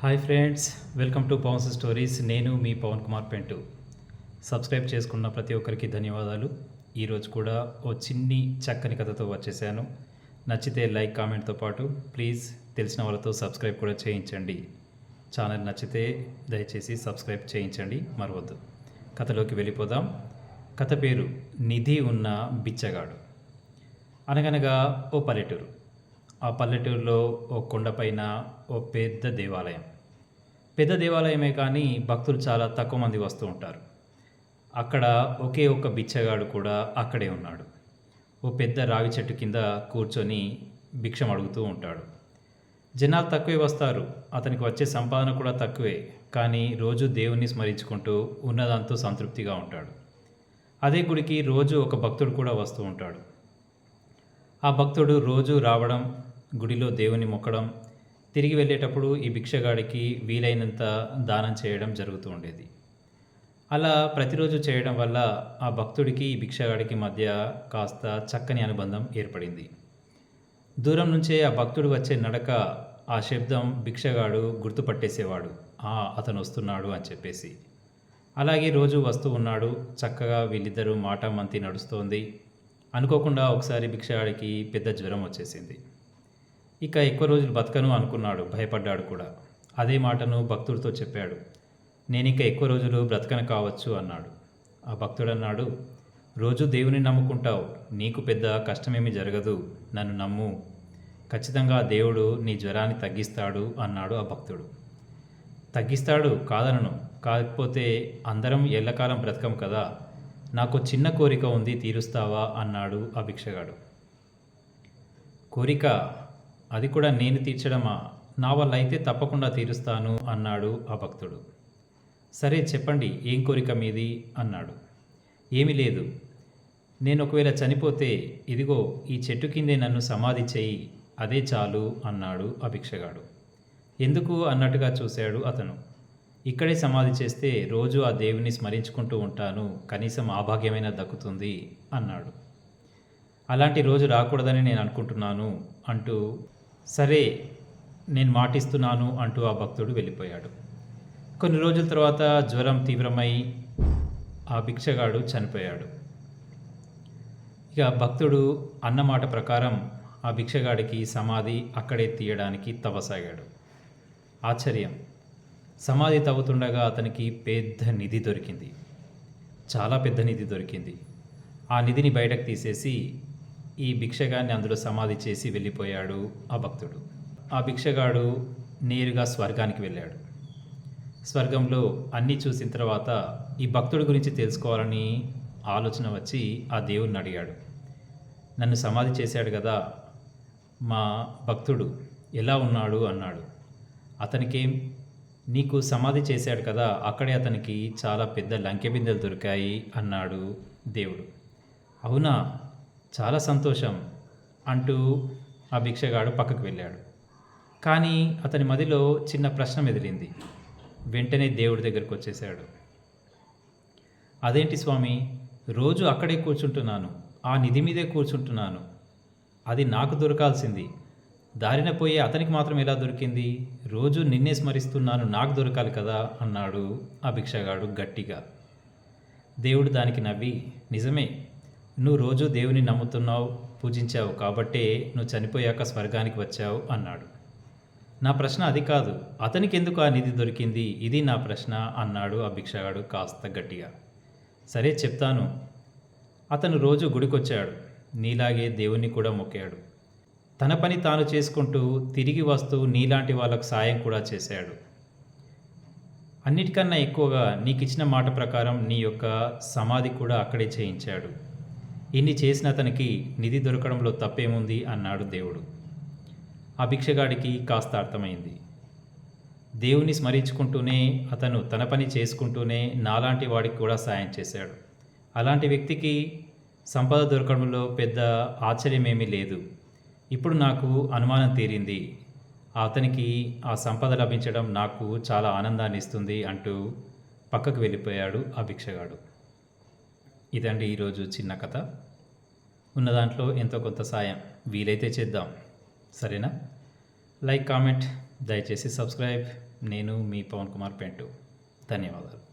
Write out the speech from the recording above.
Hi friends welcome to Pawan's stories నేను మీ Pawan Kumar Pentu. Subscribe చేసుకున్న ప్రతి ఒక్కరికి ధన్యవాదాలు. ఈరోజు కూడా ఓ చిన్ని చక్కని కథతో వచ్చేసాను. నచ్చితే లైక్ కామెంట్తో పాటు ప్లీజ్ తెలిసిన వాళ్ళతో సబ్స్క్రైబ్ కూడా చేయించండి. ఛానల్ నచ్చితే దయచేసి సబ్స్క్రైబ్ చేయించండి మరవద్దు. కథలోకి వెళ్ళిపోదాం. కథ పేరు నిధి ఉన్న బిచ్చగాడు. అనగనగా ఓ పల్లెటూరు. ఆ పల్లెటూరులో ఓ కొండపైన ఓ పెద్ద దేవాలయం. పెద్ద దేవాలయమే కానీ భక్తులు చాలా తక్కువ మంది వస్తూ ఉంటారు. అక్కడ ఒకే ఒక్క బిచ్చగాడు కూడా అక్కడే ఉన్నాడు. ఓ పెద్ద రావి చెట్టు కింద కూర్చొని భిక్షం అడుగుతూ ఉంటాడు. జనాలు తక్కువే వస్తారు. అతనికి వచ్చే సంపాదన కూడా తక్కువే. కానీ రోజు దేవుణ్ణి స్మరించుకుంటూ ఉన్నదాంతో సంతృప్తిగా ఉంటాడు. అదే గుడికి రోజు ఒక భక్తుడు కూడా వస్తూ ఉంటాడు. ఆ భక్తుడు రోజు రావడం గుడిలో దేవుని మొక్కడం తిరిగి వెళ్ళేటప్పుడు ఈ భిక్షగాడికి వీలైనంత దానం చేయడం జరుగుతూ ఉండేది. అలా ప్రతిరోజు చేయడం వల్ల ఆ భక్తుడికి ఈ భిక్షగాడికి మధ్య కాస్త చక్కని అనుబంధం ఏర్పడింది. దూరం నుంచే ఆ భక్తుడు వచ్చే నడక ఆ శబ్దం భిక్షగాడు గుర్తుపట్టేసేవాడు. ఆ అతను వస్తున్నాడు అని చెప్పేసి. అలాగే రోజు వస్తూ ఉన్నాడు. చక్కగా వీళ్ళిద్దరూ మాట మంతి నడుస్తోంది. అనుకోకుండా ఒకసారి భిక్షగాడికి పెద్ద జ్వరం వచ్చేసింది. ఇక ఎక్కువ రోజులు బతకను అనుకున్నాడు భయపడ్డాడు కూడా. అదే మాటను భక్తుడితో చెప్పాడు. నేను ఇంకా ఎక్కువ రోజులు బ్రతకను కావచ్చు అన్నాడు. ఆ భక్తుడు అన్నాడు రోజు దేవుని నమ్ముకుంటావు. నీకు పెద్ద కష్టమేమీ జరగదు. నన్ను నమ్ము. ఖచ్చితంగా దేవుడు నీ జ్వరాన్ని తగ్గిస్తాడు అన్నాడు ఆ భక్తుడు. తగ్గిస్తాడు కాదనను. కాకపోతే అందరం ఎల్లకాలం బ్రతకం కదా. నాకు చిన్న కోరిక ఉంది తీరుస్తావా అన్నాడు ఆ భిక్షగాడు. కోరిక అది కూడా నేను తీర్చడమా? నా వల్ల అయితే తప్పకుండా తీరుస్తాను అన్నాడు ఆ భక్తుడు. సరే చెప్పండి ఏం కోరిక మీది? అన్నాడు. ఏమీ లేదు. నేను ఒకవేళ చనిపోతే ఇదిగో ఈ చెట్టు కిందే నన్ను సమాధి చేయి. అదే చాలు అన్నాడు ఆ భిక్షగాడు. ఎందుకు? అన్నట్టుగా చూశాడు అతను. ఇక్కడే సమాధి చేస్తే రోజు ఆ దేవుని స్మరించుకుంటూ ఉంటాను. కనీసం ఆ భాగ్యమైనా దక్కుతుంది అన్నాడు. అలాంటి రోజు రాకూడదని నేను అనుకుంటున్నాను అంటూ సరే నేను మాటిస్తున్నాను అంటూ ఆ భక్తుడు వెళ్ళిపోయాడు. కొన్ని రోజుల తర్వాత జ్వరం తీవ్రమై ఆ భిక్షగాడు చనిపోయాడు. ఇక భక్తుడు అన్నమాట ప్రకారం ఆ భిక్షగాడికి సమాధి అక్కడే తీయడానికి తవ్వసాగాడు. ఆశ్చర్యం. సమాధి తవ్వుతుండగా అతనికి పెద్ద నిధి దొరికింది. చాలా పెద్ద నిధి దొరికింది. ఆ నిధిని బయటకు తీసేసి ఈ భిక్షగాన్ని అందులో సమాధి చేసి వెళ్ళిపోయాడు ఆ భక్తుడు. ఆ భిక్షగాడు నేరుగా స్వర్గానికి వెళ్ళాడు. స్వర్గంలో అన్నీ చూసిన తర్వాత ఈ భక్తుడి గురించి తెలుసుకోవాలని ఆలోచన వచ్చి ఆ దేవుణ్ణి అడిగాడు. నన్ను సమాధి చేశాడు కదా మా భక్తుడు ఎలా ఉన్నాడు అన్నాడు. అతనికేం నీకు సమాధి చేశాడు కదా అక్కడే అతనికి చాలా పెద్ద లంకె బిందెలు దొరికాయి అన్నాడు దేవుడు. అవునా? చాలా సంతోషం అంటూ ఆ భిక్షగాడు పక్కకు వెళ్ళాడు. కానీ అతని మదిలో చిన్న ప్రశ్న మెదిలింది. వెంటనే దేవుడి దగ్గరికి వచ్చేశాడు. అదేంటి స్వామి? రోజు అక్కడే కూర్చుంటున్నాను. ఆ నిధి మీదే కూర్చుంటున్నాను. అది నాకు దొరకాల్సింది. దారిన పోయే అతనికి మాత్రం ఎలా దొరికింది? రోజు నిన్నే స్మరిస్తున్నాను నాకు దొరకాలి కదా అన్నాడు ఆ భిక్షగాడు గట్టిగా. దేవుడు దానికి నవ్వి నిజమే నువ్వు రోజు దేవుని నమ్ముతున్నావు పూజించావు కాబట్టే నువ్వు చనిపోయాక స్వర్గానికి వచ్చావు అన్నాడు. నా ప్రశ్న అది కాదు అతనికి ఎందుకు ఆ నిధి దొరికింది? ఇది నా ప్రశ్న అన్నాడు ఆ భిక్షగాడు కాస్త గట్టిగా. సరే చెప్తాను. అతను రోజు గుడికొచ్చాడు నీలాగే దేవుణ్ణి కూడా మొక్కాడు. తన పని తాను చేసుకుంటూ తిరిగి వస్తూ నీలాంటి వాళ్ళకు సాయం కూడా చేశాడు. అన్నిటికన్నా ఎక్కువగా నీకిచ్చిన మాట ప్రకారం నీ యొక్క సమాధి కూడా అక్కడే చేయించాడు. ఇన్ని చేసిన అతనికి నిధి దొరకడంలో తప్పేముంది అన్నాడు దేవుడు. ఆ భిక్షగాడికి కాస్త అర్థమైంది. దేవుని స్మరించుకుంటూనే అతను తన పని చేసుకుంటూనే నాలాంటి వాడికి కూడా సాయం చేశాడు. అలాంటి వ్యక్తికి సంపద దొరకడంలో పెద్ద ఆశ్చర్యమేమీ లేదు. ఇప్పుడు నాకు అనుమానం తీరింది. అతనికి ఆ సంపద లభించడం నాకు చాలా ఆనందాన్ని ఇస్తుంది అంటూ పక్కకు వెళ్ళిపోయాడు ఆ భిక్షగాడు. ఇదండి ఈరోజు చిన్న కథ. ఉన్న దాంట్లో ఎంతో కొంత సాయం. వీలైతే చేద్దాం. సరేనా? లైక్ కామెంట్ దయచేసి సబ్స్క్రైబ్. నేను మీ పవన్ కుమార్ పెంటు. ధన్యవాదాలు.